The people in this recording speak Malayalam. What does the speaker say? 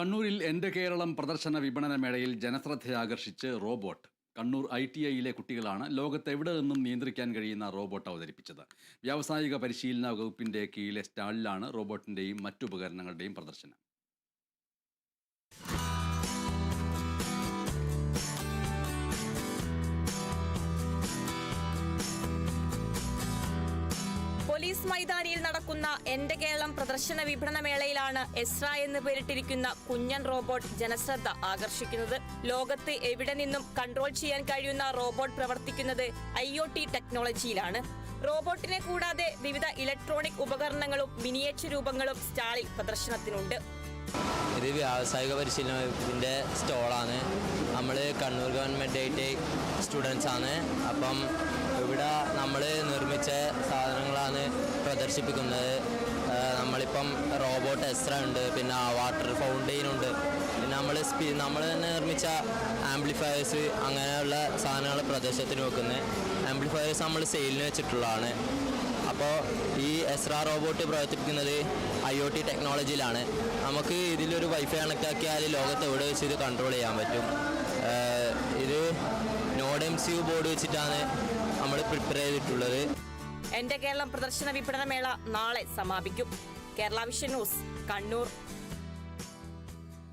കണ്ണൂരിൽ എന്റെ കേരളം പ്രദർശന വിപണന മേളയിൽ ജനശ്രദ്ധയാകർഷിച്ച് റോബോട്ട്. കണ്ണൂർ ഐ ടി ഐയിലെ കുട്ടികളാണ് ലോകത്തെവിടെ നിന്നും നിയന്ത്രിക്കാൻ കഴിയുന്ന റോബോട്ട് അവതരിപ്പിച്ചത്. വ്യാവസായിക പരിശീലന വകുപ്പിന്റെ കീഴിലെ സ്റ്റാളിലാണ് റോബോട്ടിന്റെയും മറ്റു ഉപകരണങ്ങളുടെയും പ്രദർശനം. പോലീസ് മൈതാനിയിൽ നടക്കുന്ന എന്റെ കേരളം പ്രദർശന വിപണന മേളയിലാണ് എസ്ര എന്ന് പേരിട്ടിരിക്കുന്ന കുഞ്ഞൻ റോബോട്ട് ജനശ്രദ്ധ ആകർഷിക്കുന്നത്. ലോകത്ത് എവിടെ നിന്നും കൺട്രോൾ ചെയ്യാൻ കഴിയുന്ന റോബോട്ട് പ്രവർത്തിക്കുന്നത് ഐ ഒ ടി ടെക്നോളജിയിലാണ്. റോബോട്ടിനെ കൂടാതെ വിവിധ ഇലക്ട്രോണിക് ഉപകരണങ്ങളും മിനിയേച്ചർ രൂപങ്ങളും സ്റ്റാളിൽ പ്രദർശനത്തിനുണ്ട്. ഇത് വ്യാവസായിക പരിശീലനത്തിന്റെ സ്റ്റോളാണ്. നമ്മൾ Kannur government I T students ആണ്. അപ്പം ഇവിടെ നമ്മൾ നിർമ്മിച്ച പ്രദർശിപ്പിക്കുന്നത് ആ, നമ്മളിപ്പം റോബോട്ട് എസ്ര ഉണ്ട് പിന്നെ വാട്ടർ ഫൗണ്ടെയിൻ ഉണ്ട്. പിന്നെ നമ്മൾ സ്പീ നമ്മൾ തന്നെ നിർമ്മിച്ച ആംപ്ലിഫയേഴ്സ് അങ്ങനെയുള്ള സാധനങ്ങൾ പ്രദേശത്തിന് വെക്കുന്നത് ആംപ്ലിഫയേഴ്സ് നമ്മൾ സെയിലിന് വെച്ചിട്ടുള്ളതാണ്. അപ്പോൾ ഈ എസ്ര റോബോട്ട് പ്രവർത്തിപ്പിക്കുന്നത് ഐ ഒ ടി ടെക്നോളജിയിലാണ്. നമുക്ക് ഇതിലൊരു വൈഫൈ കണക്ട് ആക്കിയാൽ ലോകത്ത് എവിടെ വെച്ച് ഇത് കൺട്രോൾ ചെയ്യാൻ പറ്റും? ഇത് node M C U board വെച്ചിട്ടാണ് നമ്മൾ പ്രിപ്പയർ ചെയ്തിട്ടുള്ളത്. എന്റെ കേരളം പ്രദർശന വിപണന മേള നാളെ സമാപിക്കും. Kerala vision news Kannur.